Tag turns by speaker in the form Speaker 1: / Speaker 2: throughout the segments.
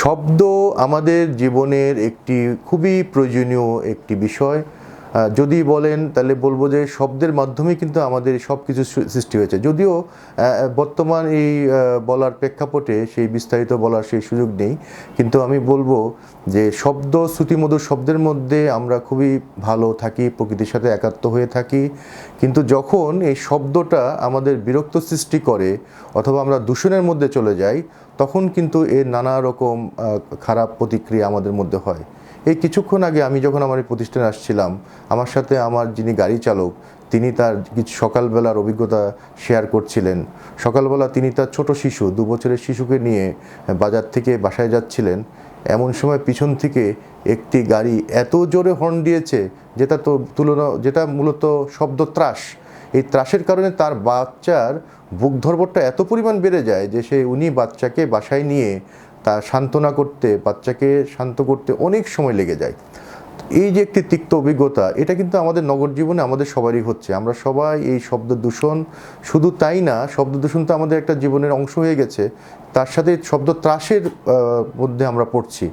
Speaker 1: শব্দ আমাদের জীবনের একটি খুবই প্রয়োজনীয় একটি বিষয়। যদি বলেন তাহলে বলব যে শব্দের মাধ্যমেই কিন্তু আমাদের সব কিছু সৃষ্টি হয়েছে। যদিও বর্তমান এই বলার প্রেক্ষাপটে সেই বিস্তারিত বলার সেই সুযোগ নেই। কিন্তু আমি বলব যে শব্দ, শ্রুতিমধুর শব্দের মধ্যে আমরা খুবই ভালো থাকি, প্রকৃতির সাথে একাত্ম হয়ে থাকি। কিন্তু যখন এই শব্দটা আমাদের বিরক্ত সৃষ্টি করে, অথবা আমরা দূষণের মধ্যে চলে যাই তখন কিন্তু এর নানা রকম খারাপ প্রতিক্রিয়া আমাদের মধ্যে হয়। এই কিছুক্ষণ আগে আমি যখন আমার এই প্রতিষ্ঠানে আসছিলাম, আমার সাথে আমার যিনি গাড়ি চালক, তিনি তার কিছু সকালবেলার অভিজ্ঞতা শেয়ার করছিলেন। সকালবেলা তিনি তার ছোট শিশু, দু বছরের শিশুকে নিয়ে বাজার থেকে বাসায় যাচ্ছিলেন। এমন সময় পিছন থেকে একটি গাড়ি এত জোরে হর্ন দিয়েছে, যেটা তো তুলনা, যেটা মূলত শব্দ ত্রাস এই ত্রাসের কারণে তার বাচ্চার বুক ধর্বটা এত পরিমাণ বেড়ে যায় যে সে উনি বাচ্চাকে বাসায় নিয়ে তা সান্ত্বনা করতে, বাচ্চাকে শান্ত করতে অনেক সময় লেগে যায়। এই যে একটি তিক্ত অভিজ্ঞতা, এটা কিন্তু আমাদের নগর জীবনে আমাদের সবারই হচ্ছে। আমরা সবাই এই শব্দ দূষণ শুধু তাই না, শব্দ দূষণ তো আমাদের একটা জীবনের অংশ হয়ে গেছে। তার সাথে শব্দ ত্রাসের মধ্যে আমরা পড়ছি।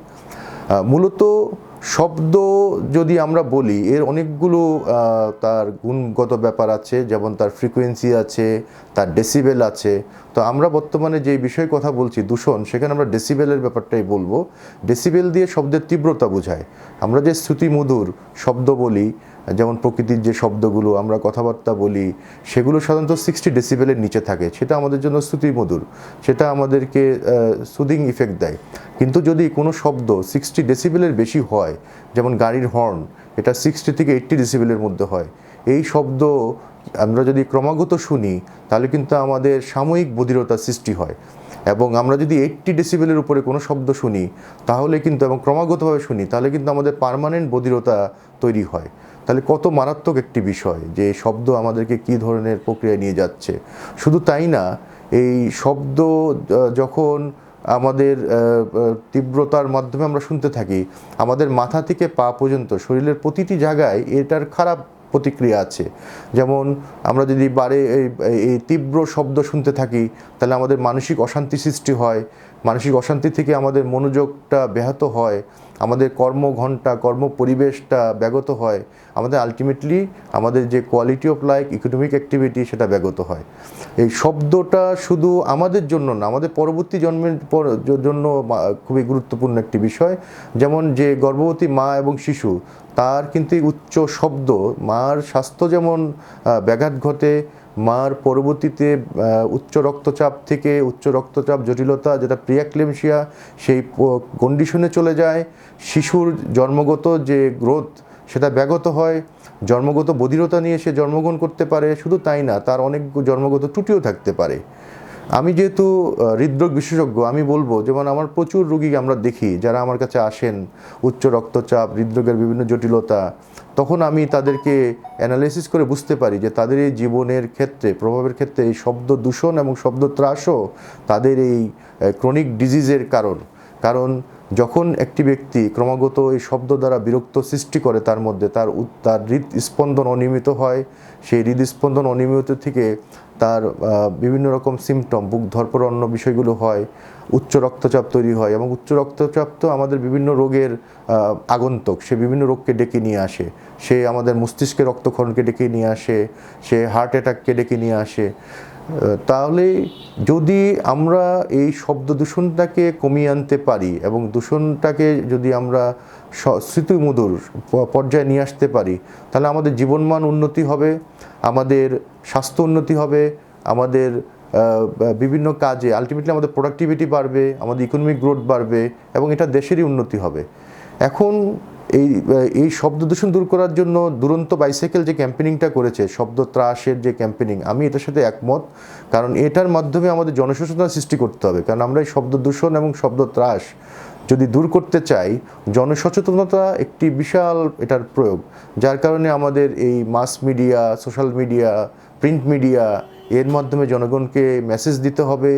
Speaker 1: মূলত শব্দ যদি আমরা বলি, এর অনেকগুলো তার গুণগত ব্যাপার আছে, যেমন তার ফ্রিকোয়েন্সি আছে, তার ডেসিবেল আছে। তো আমরা বর্তমানে যে বিষয়ে কথা বলছি, দূষণ, সেখানে আমরা ডেসিবেলের ব্যাপারটাই বলব। ডেসিবেল দিয়ে শব্দের তীব্রতা বোঝায়। আমরা যে শ্রুতিমধুর শব্দ বলি যেমন প্রকৃতির যে শব্দগুলো, আমরা কথাবার্তা বলি, সেগুলো সাধারণত সিক্সটি ডেসিবেলের নিচে থাকে। সেটা আমাদের জন্য শ্রুতিমধুর সেটা আমাদেরকে সুদিং ইফেক্ট দেয়। কিন্তু যদি কোনো শব্দ সিক্সটি ডেসিবেলের বেশি হয়, যেমন গাড়ির হর্ন এটা সিক্সটি থেকে এইট্টি ডেসিবেলের মধ্যে হয়। এই শব্দ আমরা যদি ক্রমাগত শুনি, তাহলে কিন্তু আমাদের সাময়িক বধিরতা সৃষ্টি হয়। এবং আমরা যদি এইট্টি ডেসিবেলের উপরে কোনো শব্দ শুনি, তাহলে কিন্তু এবং ক্রমাগতভাবে শুনি, তাহলে কিন্তু আমাদের পার্মানেন্ট বধিরতা তৈরি হয়। তাহলে কত মারাত্মক একটি বিষয় যে শব্দ আমাদেরকে কী ধরনের প্রক্রিয়ায় নিয়ে যাচ্ছে। শুধু তাই না, এই শব্দ যখন আমাদের তীব্রতার মাধ্যমে আমরা শুনতে থাকি, আমাদের মাথা থেকে পা পর্যন্ত, শরীরের প্রতিটি জায়গায় এটার খারাপ প্রতিক্রিয়া আছে। যেমন আমরা যদি বারে এই তীব্র শব্দ শুনতে থাকি, তাহলে আমাদের মানসিক অশান্তি সৃষ্টি হয়, মানসিক অশান্তি থেকে আমাদের মনোযোগটা ব্যাহত হয়, আমাদের কর্মঘণ্টা কর্ম পরিবেশটা ব্যাগত হয়, আমাদের আলটিমেটলি আমাদের যে quality of life economic activity সেটা ব্যাগত হয়। এই শব্দটা শুধু আমাদের জন্য না, আমাদের পরবর্তী জন্মের জন্য খুবই গুরুত্বপূর্ণ একটি বিষয়। যেমন যে গর্ভবতী মা এবং শিশু তার কিন্তু উচ্চ শব্দ, মার স্বাস্থ্য যেমন ব্যাঘাত ঘটে, মার পরবর্তীতে উচ্চ রক্তচাপ থেকে উচ্চ রক্তচাপ জটিলতা, যেটা প্রিয়াক্লেমশিয়া সেই কন্ডিশনে চলে যায়। শিশুর জন্মগত যে গ্রোথ সেটা ব্যাগত হয়। জন্মগত বধিরতা নিয়ে সে জন্মগ্রহণ করতে পারে। শুধু তাই না, তার অনেক জন্মগত ত্রুটিও থাকতে পারে। আমি যেহেতু হৃদরোগ বিশেষজ্ঞ, আমি বলব, যেমন আমার প্রচুর রুগী আমরা দেখি, যারা আমার কাছে আসেন, উচ্চ রক্তচাপ, হৃদরোগের বিভিন্ন জটিলতা, তখন আমি তাদেরকে অ্যানালাইসিস করে বুঝতে পারি যে তাদের এই জীবনের ক্ষেত্রে, প্রভাবের ক্ষেত্রে এই শব্দ দূষণ এবং শব্দ ত্রাসও তাদের এই ক্রনিক ডিজিজের কারণ। কারণ যখন একটি ব্যক্তি ক্রমাগত এই শব্দ দ্বারা বিরক্ত সৃষ্টি করে তার মধ্যে, তার তার হৃদস্পন্দন অনিয়মিত হয়, সেই হৃদস্পন্দন অনিয়মিত থেকে তার বিভিন্ন রকম সিমটম বুক ধরপর অন্য বিষয়গুলো হয়, উচ্চ রক্তচাপ তৈরি হয় এবং উচ্চ রক্তচাপ তো আমাদের বিভিন্ন রোগের আগন্তক। সে বিভিন্ন রোগকে ডেকে নিয়ে আসে। সে আমাদের মস্তিষ্কে রক্তক্ষরণকে ডেকে নিয়ে আসে, সে হার্ট অ্যাটাককে ডেকে নিয়ে আসে। তাহলে যদি আমরা এই শব্দ দূষণটাকে কমিয়ে আনতে পারি এবং দূষণটাকে যদি আমরা স্মৃতিমধুর পর্যায়ে নিয়ে আসতে পারি, তাহলে আমাদের জীবনমান উন্নতি হবে, আমাদের স্বাস্থ্য উন্নতি হবে, আমাদের বিভিন্ন কাজে আলটিমেটলি আমাদের প্রোডাক্টিভিটি বাড়বে, আমাদের ইকোনমিক গ্রোথ বাড়বে এবং এটা দেশেরই উন্নতি হবে। এখন এই এই শব্দ দূষণ দূর করার জন্য দুরন্ত বাইসাইকেল যে ক্যাম্পেনিংটা করেছে, শব্দ ত্রাসের যে ক্যাম্পেনিং আমি এটার সাথে একমত। কারণ এটার মাধ্যমে আমাদের জনসচেতনতা সৃষ্টি করতে হবে। কারণ আমরা এই শব্দ দূষণ এবং শব্দ ত্রাস যদি দূর করতে চাই, জনসচেতনতা একটি বিশাল এটার প্রয়োগ। যার কারণে আমাদের এই mass media social media print media এর মাধ্যমে জনগণকে মেসেজ দিতে হবে।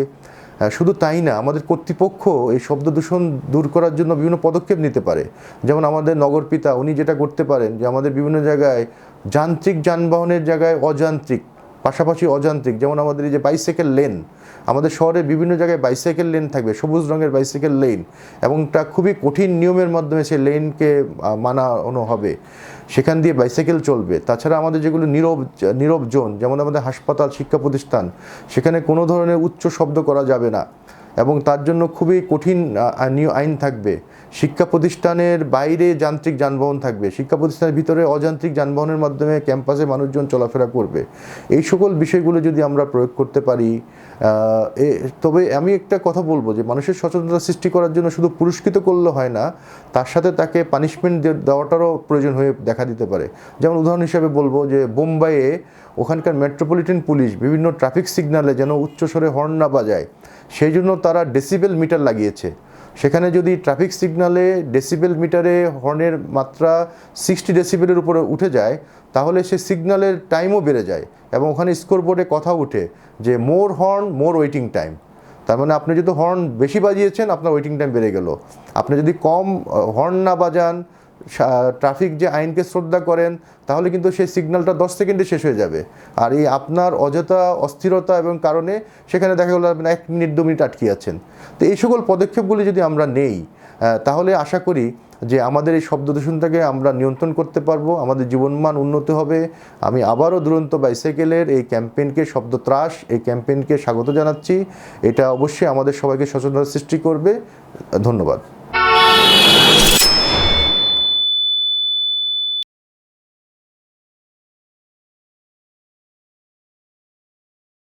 Speaker 1: শুধু তাই না, আমাদের কর্তৃপক্ষ এই শব্দ দূষণ দূর করার জন্য বিভিন্ন পদক্ষেপ নিতে পারে। যেমন আমাদের নগরপিতা উনি যেটা করতে পারেন যে আমাদের বিভিন্ন জায়গায় যান্ত্রিক যানবাহনের জায়গায় অযান্ত্রিক পাশাপাশি অযান্ত্রিক, যেমন আমাদের এই যে বাইসাইকেল লেন আমাদের শহরে বিভিন্ন জায়গায় বাইসাইকেল লেন থাকবে, সবুজ রঙের বাইসাইকেল লেন এবং তা খুবই কঠিন নিয়মের মাধ্যমে সেই লেনকে মানানো হবে। সেখান দিয়ে বাইসাইকেল চলবে। তাছাড়া আমাদের যেগুলো নীরব নীরব জোন যেমন আমাদের হাসপাতাল, শিক্ষা প্রতিষ্ঠান, সেখানে কোনো ধরনের উচ্চ শব্দ করা যাবে না, এবং তার জন্য খুবই কঠিন আইন থাকবে। শিক্ষা প্রতিষ্ঠানের বাইরে যান্ত্রিক যানবাহন থাকবে। শিক্ষা প্রতিষ্ঠানের ভিতরে অযান্ত্রিক যানবাহনের মাধ্যমে ক্যাম্পাসে মানুষজন চলাফেরা করবে। এই সকল বিষয়গুলো যদি আমরা প্রয়োগ করতে পারি তবে আমি একটা কথা বলব যে, মানুষের সচেতনতা সৃষ্টি করার জন্য শুধু পুরস্কৃত করলে হয় না, তার সাথে তাকে পানিশমেন্ট দেওয়াটারও প্রয়োজন হয়ে দেখা দিতে পারে। যেমন উদাহরণ হিসাবে বলব যে, বোম্বাইয়ে ওখানকার মেট্রোপলিটন পুলিশ বিভিন্ন ট্রাফিক সিগন্যালে যেন উচ্চস্বরে হর্ন না বাজায়, সেই জন্য তারা ডেসিবেল মিটার লাগিয়েছে। সেখানে যদি ট্রাফিক সিগনালে ডেসিবেল মিটারে হর্নের মাত্রা সিক্সটি ডেসিবেলের উপরে উঠে যায়, তাহলে সে সিগনালের টাইমও বেড়ে যায় এবং ওখানে স্কোরবোর্ডে কথা উঠে যে more horn more waiting time তার মানে আপনি যদি হর্ন বেশি বাজিয়েছেন, আপনার ওয়েটিং টাইম বেড়ে গেল। আপনি যদি কম হর্ন না বাজান ট্রাফিক যে আইনকে শ্রদ্ধা করেন, তাহলে কিন্তু সেই সিগন্যালটা দশ সেকেন্ডে শেষ হয়ে যাবে। আর এই আপনার অযথা অস্থিরতা এবং কারণে সেখানে দেখা গেলো আপনি এক মিনিট, দু মিনিট আটকে আছেন। তো এই সকল পদক্ষেপগুলি যদি আমরা নেই তাহলে আশা করি যে আমাদের এই শব্দ দূষণটাকে আমরা নিয়ন্ত্রণ করতে পারব, আমাদের জীবনমান উন্নত হবে। আমি আবারও দুরন্ত বাইসাইকেলের এই ক্যাম্পেইনকে শব্দ ত্রাস, এই ক্যাম্পেইনকে স্বাগত জানাচ্ছি। এটা অবশ্যই আমাদের সবাইকে সচেতনতা সৃষ্টি করবে। ধন্যবাদ।